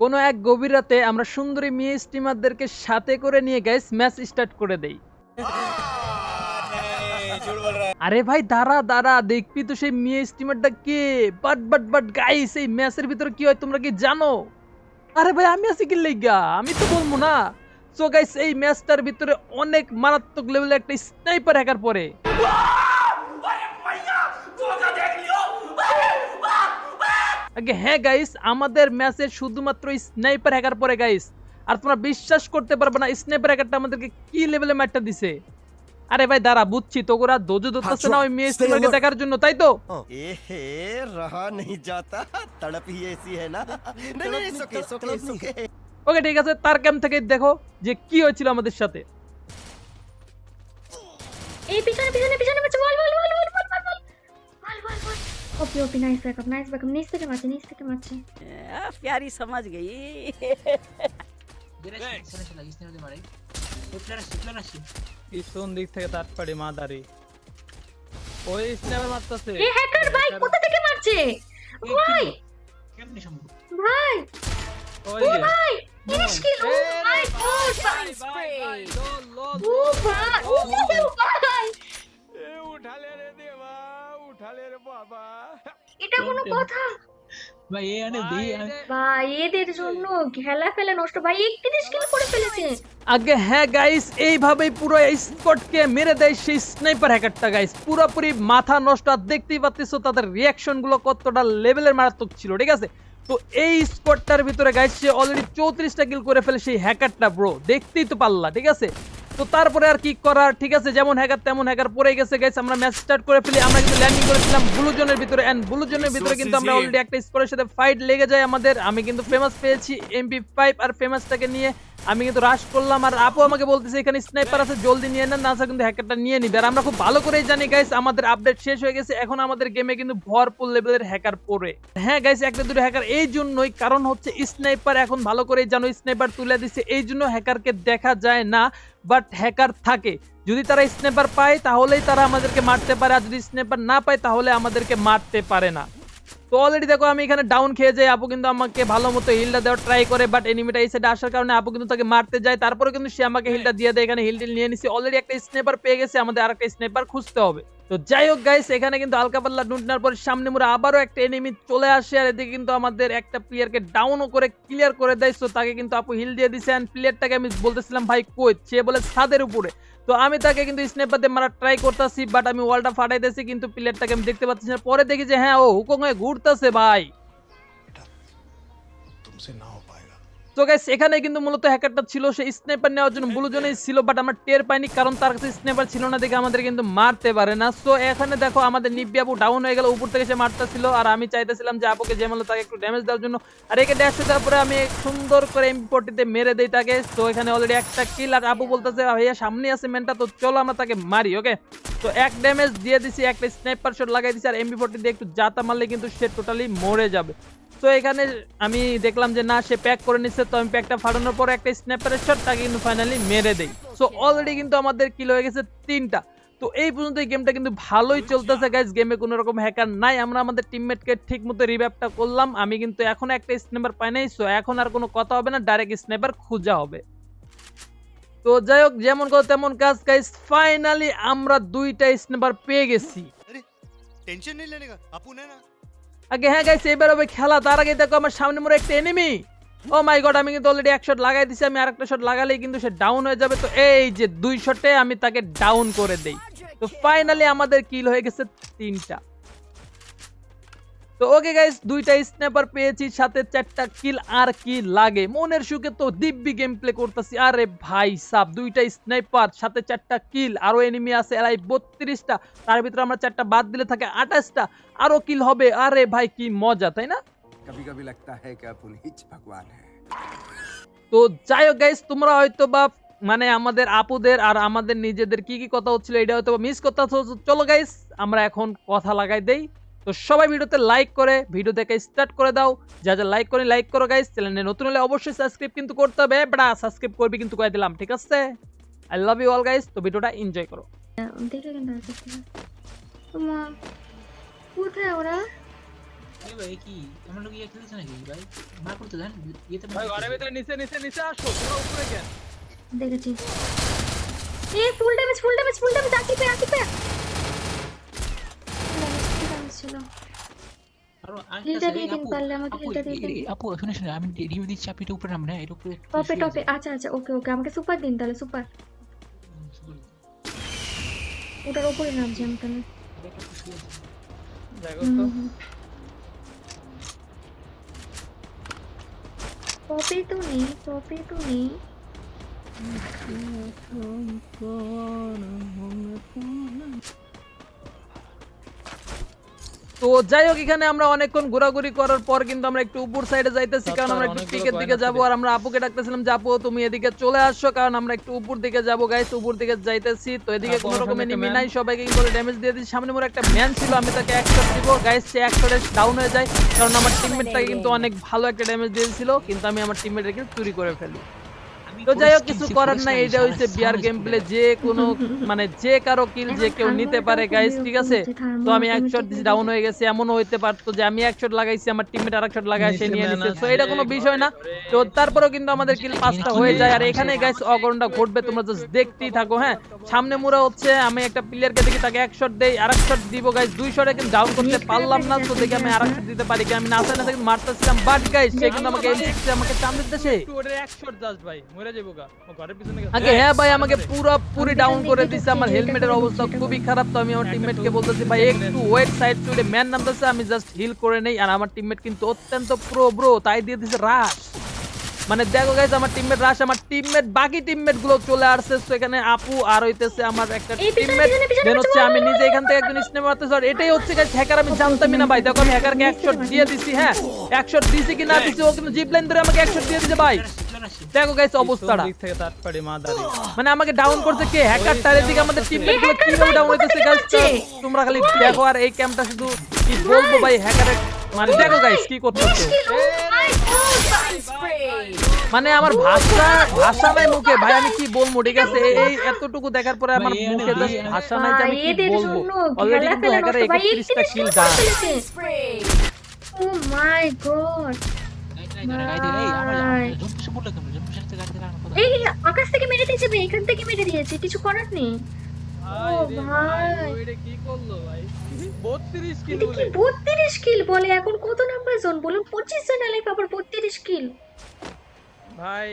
কোনো এক গভীর রাতে আমরা সুন্দরী মেয়ে স্টিমারদেরকে সাথে করে নিয়ে গাইস ম্যাচ স্টার্ট করে দেই। আরে ভাই, দাঁড়া দাঁড়া, দেখবি তো সেই মেয়ে স্টিমারটা কে? বাট বাট বাট গাইস এই ম্যাচের ভিতরে কি হয় তোমরা কি জানো? আরে ভাই, আমি আছি কি লেগা? আমি তো বলব না। সো গাইস এই ম্যাচটার ভিতরে অনেক মারাত্মক লেভেলের একটা স্নাইপার হ্যাকার পড়ে। হ্যাঁ গাইস আমাদের ম্যাচে শুধুমাত্র স্নাইপার হ্যাকার পরে গাইস আর তোমরা বিশ্বাস করতে পারবে না স্নাইপার হ্যাকারটা আমাদেরকে কি লেভেলে ম্যাটটা দিছে। আরে ভাই দাঁড়া বুঝছি তো ওরা দোজো ধরতেছে না ওই মেয়ে তোমাকে দেখার জন্য তাই তো? এ হে রাহা নেই জাতা তড়প হি এসি হে না। নেই নেই সকে সকে সকে ওকে ঠিক আছে তার ক্যাম থেকে দেখো যে কি হয়েছিল আমাদের সাথে। এই পিছনে পিছনে পিছনে বল বল। OP OP nice backup nice backup नीचे के माचे नीचे के माचे प्यारी समझ गई ইসন দিক থেকে তার পড়ে মাদারি ওই স্ন্যাপার মারতাছে এ হ্যাকার ভাই কোথা থেকে মারছে ভাই কেমনে সম্ভব ভাই ওই ভাই 30 কিলো মাই গড ভাই ও ভাই ও ভাই ভাই এটা কোনো কথা? ভাই এ আনে দি ভাই এদের জন্য খেলা ফেলে নষ্ট। ভাই একত্রিশ কিল করে ফেলেছে? আগে হ্যাঁ গাইস এইভাবেই পুরো স্কটকে মেরে দেয় সেই স্নাইপার হ্যাকারটা গাইস পুরোপুরি মাথা নষ্ট। আর দেখতেই পাচ্ছিস তাদের রিয়াকশনগুলো কতটা লেভেলের মারাত্মক ছিল ঠিক আছে? তো এই স্কটটার ভিতরে গাইস সে অলরেডি চৌত্রিশটা কিল করে ফেলে সেই হ্যাকারটা ব্রো দেখতেই তো পারলা ঠিক আছে? তো তারপরে আর কি করার? ঠিক আছে যেমন হ্যাকার তেমন হ্যাকার পরে গেছে গাইস আমরা ম্যাচ স্টার্ট করে ফেলি। আমরা কিন্তু ল্যান্ডিং করেছিলাম ব্লু জোনের ভিতরে। এন্ড ব্লু জোনের ভিতরে কিন্তু আমরা অলরেডি একটা স্কোরের সাথে ফাইট লেগে যায় আমাদের। আমি কিন্তু ফেমাস পেয়েছি এমপি ফাইভ আর ফেমাসটাকে নিয়ে। আমি কিন্তু রাশ করলাম আর আপু আমাকে বলতেছে, এখানে স্নাইপার আছে, জলদি নিয়ে নেন, না কিন্তু হ্যাকারটা নিয়ে নিবে। আর আমরা খুব ভালো করেই জানি গাইস আমাদের আপডেট শেষ হয়ে গেছে। এখন আমাদের গেমে কিন্তু ভরপুর লেভেলের হ্যাকার পড়ে। হ্যাঁ গাইস একটা দুটো হ্যাকার এই জন্যই, কারণ হচ্ছে স্নাইপার এখন ভালো করেই জানো স্নাইপার তুলে দিছে এই জন্য হ্যাকারকে দেখা যায় না বাট হ্যাকার থাকে। যদি তারা স্নেপার পায়, তাহলেই তারা আমাদেরকে মারতে পারে, আর যদি স্নেপার না পায়, তাহলে আমাদেরকে মারতে পারে না। তো অলরেডি দেখো আমি এখানে ডাউন খেয়ে যাই। আপু কিন্তু আমাকে ভালো মতো হিলটা দেওয়ার ট্রাই করে বাট এনিমিটা এই সাইডে আসার কারণে আপু কিন্তু তাকে মারতে যায়। তারপরে কিন্তু সে আমাকে হিলটা দিয়ে দেয়। এখানে হিল টিল নিয়ে নিছি। অলরেডি একটা স্নেপার পেয়ে গেছে। আমাদের আরেকটা স্নেপার খুঁজতে হবে। তো যাই হোক গাইস এখানে কিন্তু আলকা পাল্লা ডুন্ডনার পর সামনে মোড়ে আবারও একটা এনিমি চলে আসে। আর এদিকে কিন্তু আমাদের একটা প্লেয়ারকে ডাউনও করে ক্লিয়ার করে দেয়। তো তাকে কিন্তু আপু হিল দিয়ে দিছে। অ্যান্ড প্লেয়ারটাকে আমি বলতেছিলাম, ভাই, কই? সে বলে, ছাদের উপরে। তো আমি তাকে কিন্তু স্ন্যাপার দিয়ে মারা ট্রাই করতেছি বাট আমি ওয়ালটা ফাটাইতেছি, কিন্তু প্লেয়ারটাকে আমি দেখতে পাচ্ছি না। পরে দেখি যে হ্যাঁ ও হুকং হয়ে ঘুরতেছে, ভাই। না সো গাইস এখানে কিন্তু মূলত হ্যাকারটা ছিল, সে স্নাইপার নেওয়ার জন্য ব্লু জোনেই ছিল বাট আমরা টের পাইনি, কারণ তার কাছে স্নাইপার ছিল না দেখে আমাদের কিন্তু মারতে পারে না। সো এখানে দেখো, আমাদের নিব্যাপু ডাউন হয়ে গেল, উপর থেকে সে মারতেছিল, আর আমি চাইতেছিলাম যে আপুকে যে মূলত তাকে একটু ড্যামেজ দেওয়ার জন্য, আর একে ড্যাশ দেওয়ার পরে আমি সুন্দর করে এমপি মেরে দেই তাকে। তো এখানে অলরেডি একটা কিল আর আপু বলতেছে, ভাইয়া, সামনে আছে মেনটা তো চলো আমরা তাকে মারি ওকে তো এক ড্যামেজ দিয়ে দিছি, একটা স্নাইপার শট লাগাই দিছি, আর এমবি ফোরটি দিয়ে একটু জাতা মারলে কিন্তু সে টোটালি মরে যাবে। তো এখানে আমি দেখলাম যে না, সে প্যাক করে নিচ্ছে তো আমি প্যাকটা ফাটানোর পর একটা স্ন্যাপারের শটটা কিন্তু ফাইনালি মেরে দেই। সো অলরেডি কিন্তু আমাদের কিল হয়ে গেছে তিনটা। তো এই পর্যন্ত এই গেমটা কিন্তু ভালোই চলতেছে গাইজ গেমে কোনো রকম হ্যাকার নাই। আমরা আমাদের টিমমেটকে ঠিক মতো রিভ্যাপটা করলাম। আমি কিন্তু এখন একটা স্ন্যাপার পাই নাই সো এখন আর কোনো কথা হবে না ডাইরেক্ট স্নেপার খোঁজা হবে। তো যাই হোক, যেমন কথা তেমন কাজ গাইজ ফাইনালি আমরা দুইটা স্ন্যাপার পেয়ে গেছি। টেনশন নেই লেনে আপু না। আগে হ্যাঁ গাইছে এবার হবে খেলা। তার আগে দেখো আমার সামনে মোড়ে একটা এনিমি ও মাই গড আমি কিন্তু অলরেডি এক শট লাগাই দিছি, আমি আরেকটা শট লাগালেই কিন্তু সে ডাউন হয়ে যাবে। তো এই যে দুই শটে আমি তাকে ডাউন করে দেই। তো ফাইনালি আমাদের কিল হয়ে গেছে তিনটা। তো ওকে গাইস দুইটা স্ন্যাপার পেয়েছি সাথে চারটা কিল আর কি লাগে। মনের সুখে তো দিব্যি গেম প্লে করতেছি। আরে ভাই সাপ দুইটা স্ন্যাপার সাথে চারটা কিল আরও এনিমি আছে এরাই বত্রিশটা। তার ভিতরে আমরা চারটা বাদ দিলে থাকে আঠাশটা আরও কিল হবে। আরে ভাই কি মজা তাই না? কবি কবি লাগতা হ্যাঁ ভগবান তো যাই হোক গাইস তোমরা হয়তো বা মানে আমাদের আপুদের আর আমাদের নিজেদের কি কি কথা হচ্ছিল এটা হয়তো মিস করতে চলো গাইস আমরা এখন কথা লাগাই দেই। তো সবাই ভিডিওতে লাইক করে ভিডিও দেখে স্টার্ট করে দাও। যা যা লাইক করে লাইক করো গাইস চ্যানেলে নতুন হলে অবশ্যই সাবস্ক্রাইব কিন্তু করতে হবে। বড়া সাবস্ক্রাইব করবি কিন্তু কয়ে দিলাম ঠিক আছে? I love you all guys তো ভিডিওটা এনজয় করো। কোথায় ওরা ভাই কি আমার লোক ইয়ে খেলছে নাকি ভাই মার করতে দেন ইয়েতে ভাই ঘরের ভিতরে নিচে নিচে নিচে আসো। তোমরা উপরে কেন? দেখেছি। A full damage full damage full damage হিলটা দিয়ে দিন পারলে আমাকে হিলটা দিয়ে দিন আপু শুনে শুনে আমি রিভিউ দিচ্ছি আপনি এটা উপরে নাম না এর উপরে টপে টপে আচ্ছা আচ্ছা ওকে ওকে আমাকে সুপার দিন তাহলে সুপার ওটার উপরে নামছি আমি তাহলে দেখো হুম, তো হুম। টপে তো নেই টপে তো নেই তো যাই হোক এখানে আমরা অনেকক্ষণ ঘোরাঘুরি করার পর কিন্তু আমরা একটু উপর সাইডে যাইতেছি কারণ আমরা একটু পিকের দিকে যাব। আর আমরা আপুকে ডাকতেছিলাম যে আপু তুমি এদিকে চলে আসছো কারণ আমরা একটু উপর দিকে যাব গাইস উপর দিকে যাইতেছি। তো এদিকে কোনো রকম এনিমি নাই সবাইকে কি করে ড্যামেজ দিয়ে দিচ্ছি সামনে মোর একটা ম্যান ছিল আমি তাকে এক শট দিব। গাইস সে এক শটে ডাউন হয়ে যায় কারণ আমার টিমমেটটাকে কিন্তু অনেক ভালো একটা ড্যামেজ দিয়েছিল কিন্তু আমি আমার টিমমেটের কিন্তু চুরি করে ফেলি। তো যাই হোক কিছু করার নাই এটা হইছে বিয়ার গেম প্লে যে কোনো মানে যে কারও কিল যে কেউ নিতে পারে গাইস ঠিক আছে? তো আমি এক শট ডাউন হয়ে গেছে এমনও হইতে পারতো যে আমি এক শট লাগাইছি আমার টিমমেট আরেক শট লাগায় সে নিয়ে নিছে। তো এটা কোনো বিষয় না। তো তারপরেও কিন্তু আমাদের কিল পাঁচটা হয়ে যায়। আর এখানে গাইস অগরণটা ঘটবে তোমরা জাস্ট দেখতেই থাকো হ্যাঁ? সামনে মুরা হচ্ছে আমি একটা প্লেয়ারকে দেখি তাকে এক শট দেই আরেক শট দিব গাইস দুই শটে কিন্তু ডাউন করতে পারলাম না তো দেখি আমি আরেক শট দিতে পারি কি আমি না না কিন্তু মারতেছিলাম বাট গাইস সে কিন্তু আমাকে এমসিক্স আমাকে চাম দিতেছে। আগে হ্যাঁ ভাই আমাকে পুরো পুরি ডাউন করে দিছে। আমার হেলমেটের অবস্থা খুবই খারাপ তো আমি আমার টিমমেটকে বলতেছি ভাই একটু ওয়েট সাইড টুডে ম্যান নামতেছে আমি জাস্ট হিল করে নেই। আর আমার টিমমেট কিন্তু অত্যন্ত প্রো ব্রো তাই দিয়ে দিছে রাশ মানে দেখো গাইস আমার টিমমেট রাশ আমার টিমমেট বাকি টিমমেটগুলো চলে আসছে। তো এখানে আপু আর হইতেছে আমার একটা টিমমেট দেন হচ্ছে আমি নিজে এখান থেকে একজন স্নেপ মারতেছি। আর এটাই হচ্ছে গাইস হ্যাকার আমি জানতামই না ভাই। দেখো আমি হ্যাকারকে এক শট দিয়ে দিছি হ্যাঁ। এক শট দিছি কি না দিছি ও কিন্তু জিপ লাইন ধরে আমাকে এক শট দিয়ে দিছে ভাই। দেখো গাইস অবস্থাটা মানে আমাকে ডাউন করছে কে হ্যাকার তার এদিকে আমাদের টিমমেটগুলো কীভাবে ডাউন হইতেছে গাইস তোমরা খালি দেখো আর এই ক্যাম্পটা শুধু কি বলব ভাই হ্যাকারের মানে দেখো গাইস কি করতেছে মানে আমার ভাষা ভাষা নাই মুখে ভাই আমি কি বলব ঠিক আছে এই- এতটুকু দেখার পরে আমার মুখে ভাই, ভাষা নাই যে আমি কি বলব অলরেডি কিন্তু হ্যাকারে নষ্ট। ভাই, 31টা 31 বলে কেন যে ফেলেছে। গাড়ি দিলাম কথা এই আকাশ থেকে মেরে দিয়েছে ভাই এখান থেকে মেরে দিয়েছে কিছু করার নেই। ও ভাই কি করল ভাই? 32 কিল এটা কি বত্রিশ কিল বলে? এখন কত নাম্বার জোন বলুন পঁচিশ জন লাইফ আবার বত্রিশ কিল। ভাই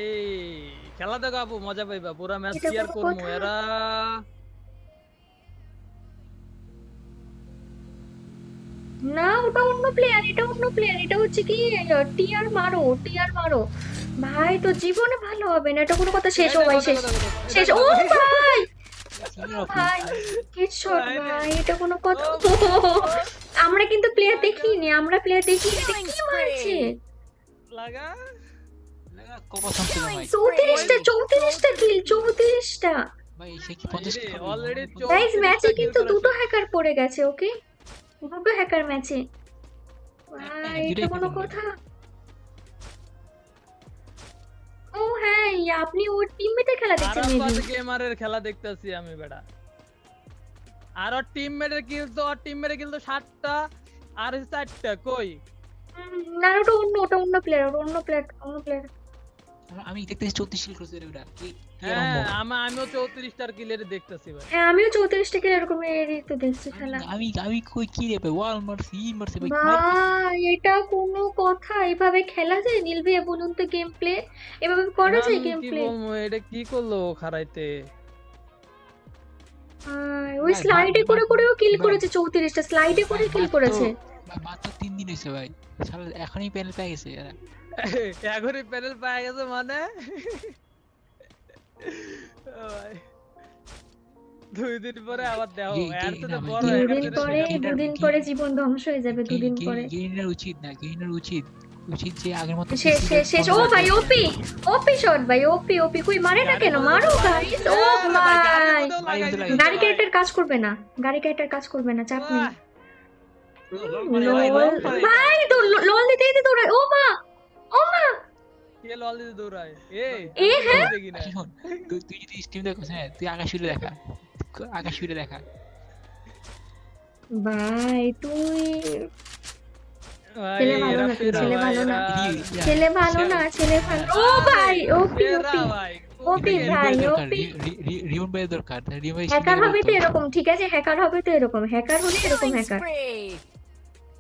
খেলা দেখো আপু মজা পাইবা। পুরা ম্যাচ ক্লিয়ার করব এরা না ওটা অন্য প্লেয়ার এটা অন্য প্লেয়ার এটা হচ্ছে কি টিয়ার মারো টিয়ার মারো। ভাই তো জীবনে ভালো হবে না এটা কোনো কথা শেষ ও ভাই শেষ। শেষ ও ভাই! ভাই হেডশট ভাই এটা কোনো কথা। আমরা কিন্তু প্লেয়ার দেখিনি আমরা প্লেয়ার দেখিনি এটা কি মারছে? লাগা? চৌত্রিশটা চৌত্রিশটা কিল চৌত্রিশটা অলরেডি গাইস ম্যাচে কিন্তু দুটো হ্যাকার পড়ে গেছে ওকে দুটো হ্যাকার ম্যাচে এটা কোনো কথা? ও হ্যাঁ আপনি ওর টিমমেটে খেলা দেখছেন মেবি গেমারের খেলা দেখতেছি আমি বেটা। আর ওর টিমমেটের কিল তো ওর টিমমেটের কিল তো সাতটা আর হচ্ছে চারটা কই? না ওটা অন্য ওটা অন্য প্লেয়ার অন্য প্লেয়ার অন্য প্লেয়ার আমি দেখতেছি চৌত্রিশ কিল করছে ওটা কি কি হ্যাঁ সম্ভব? আমা- আমিও চৌত্রিশটার কিলের দেখতেছি ভাই। হ্যাঁ আমিও চৌত্রিশটা কিল এরকম এরই তো দেখছি খেলা। আমি আমি কই কি রে ভাই ওয়াল মারছি ই মারছে ভাই ভাই এটা কোনো কথা এভাবে খেলা যায়? নীল ভাইয়া বলুন তো গেম প্লে এভাবে করা যায় গেম প্লে এটা কি করল খারাইতে ওই স্লাইডে করে করেও কিল করেছে চৌত্রিশটা। স্লাইডে করে কিল মাত্র- করেছে। মাত্র তিন দিন হয়েছে ভাই। এখনই প্যানেল পেয়ে গেছে এরা। এখনই প্যানেল পাওয়া গেছে মানে? দুই দিন পরে আবার তো বড় দুদিন পরে দুদিন পরে জীবন ধ্বংস হয়ে যাবে দুদিন পরে। গেইনার উচিত না গেইনার উচিত? উচিত যে আগের মতো শেষ শেষ শেষ ও ভাই ওপি ওপি শট ভাই ওপি ওপি কই মারে না কেন? মারো গাইস ও ভাই গাড়ি ক্যারেক্টার কাজ করবে না গাড়ি ক্যারেক্টার কাজ করবে না চাপ নেই। ভাই দৌড়ায়। এই এ হ্যাঁ? তুই তুই যদি হ্যাঁ তুই আকাশ উড়ে দেখা। আকাশ উড়ে দেখা। ভাই তুই ছেলে ভালো না, ছেলে ভালো না। ছেলে ভালো না ছেলে ভালো ও ভাই ওপি ওপি ওপি ভাই। ওপি রিউন ভাই দরকার রিউন হ্যাকার হবে তো এরকম ঠিক আছে? হ্যাকার হবে তো এরকম হ্যাকার হলে এরকম হ্যাকার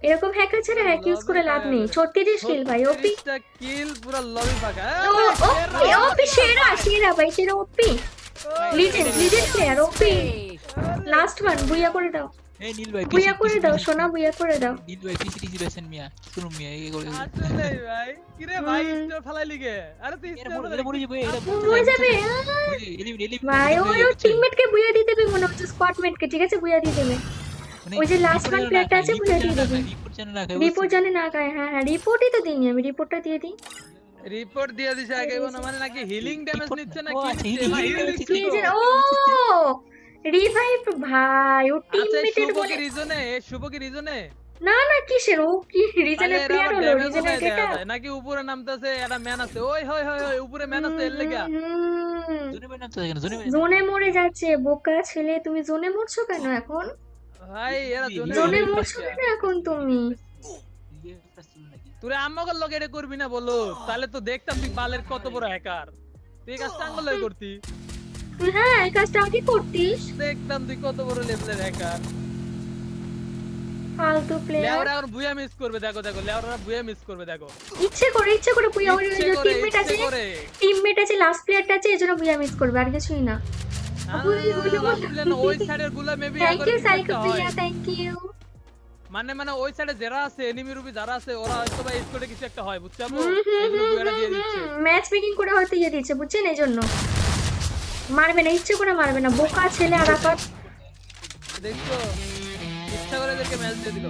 এরকম হ্যাকার ছাড়া হ্যাক ইউজ করে লাভ নেই। ছত্রিশ কিল ভাই ওপি 36টা kill, পুরা lobby ফাঁকা। ও ওপি ওপি সেরা সেরা ভাই সেরা OP legend legend player OP last one booyah করে দাও। এই নীল ভাই বুইয়া করে দাও সোনা বুইয়া করে দাও। নীল ভাই পিসি বেসেন মিয়া শুনুন মিয়া এই করে ভাই। কিরে ভাই, হুম। স্টোর ফালাই লিগে? আরে তুই স্টোর যাবে এরা হয়ে যাবে। এলিমিন এলিমিন ভাই ওই টিমমেট কে বুইয়া দিয়ে দেবে মনে হচ্ছে স্কোয়াড কে। ঠিক আছে বুইয়া দিয়ে দেবে। ওই যে last one player আছে, বুঝে দিয়ে দেবে। রিপোর্ট না জানে না গায়ে হ্যাঁ হ্যাঁ রিপোর্টই তো দিইনি আমি রিপোর্টটা দিয়ে দিই রিপোর্ট দিয়ে দিছে আগে কোনো মানে নাকি হিলিং ড্যামেজ নিচ্ছে না কি আচ্ছা, নিচ্ছে? healing ভাই, damage heal নিচ্ছে। দিচ্ছে কি তো। যে ও রিভাইভ ভাই ও আচ্ছা টিমমেটের বলে রিজনে শুভ কি রিজনে না না কিসের ও কি প্লেয়ার হলো কেটা নাকি উপরে নামতেছে একটা ম্যান আছে ওই হয় হয় উপরে ম্যান আছে এর লেগা জোনে মরে যাচ্ছে বোকা ছেলে তুমি জোনে মরছো কেন এখন ভাই এরা জোনে। কেন এখন তুমি। তোরে আমাকে লগে এটা করবি না বলো। তাহলে তো দেখতাম তুই বালের কত বড় হ্যাকার তুই এই কাজটা আঙ্গুল লগে করতি। হ্যাঁ এই কাজটা আগে করতিস। দেখতাম তুই কত বড় লেভেলের হ্যাকার ফালতু প্লেয়ার লেওরা এখন বুয়া মিস করবে দেখো দেখো লেওরা বুয়া মিস করবে দেখো। ইচ্ছে করে ইচ্ছে করে বুয়া করে টিমমেট আছে করে। টিমমেট আছে লাস্ট প্লেয়ারটা আছে এজন্য বুয়া মিস করবে আর কিছুই না। না, বুঝি, না, না, বুঝি, last বুঝি। player না, ওই সাইডেরগুলা maybe thank you psycho Priya thank you মানে মানে ওই সাইডে যারা আছে এনিমি রুবি যারা আছে ওরা হয়তো বা স্কোরে কিছু একটা হয় বুঝছ? আপু? ম্যাচ মেকিং করে হয়তো ইয়ে দিচ্ছে বুঝছেন? এই জন্য মারবে না ইচ্ছে করে মারবে না। বোকা ছেলে আরাফাত দেখছ? ইচ্ছা করে এদেরকে ম্যাচ দিয়ে দিল।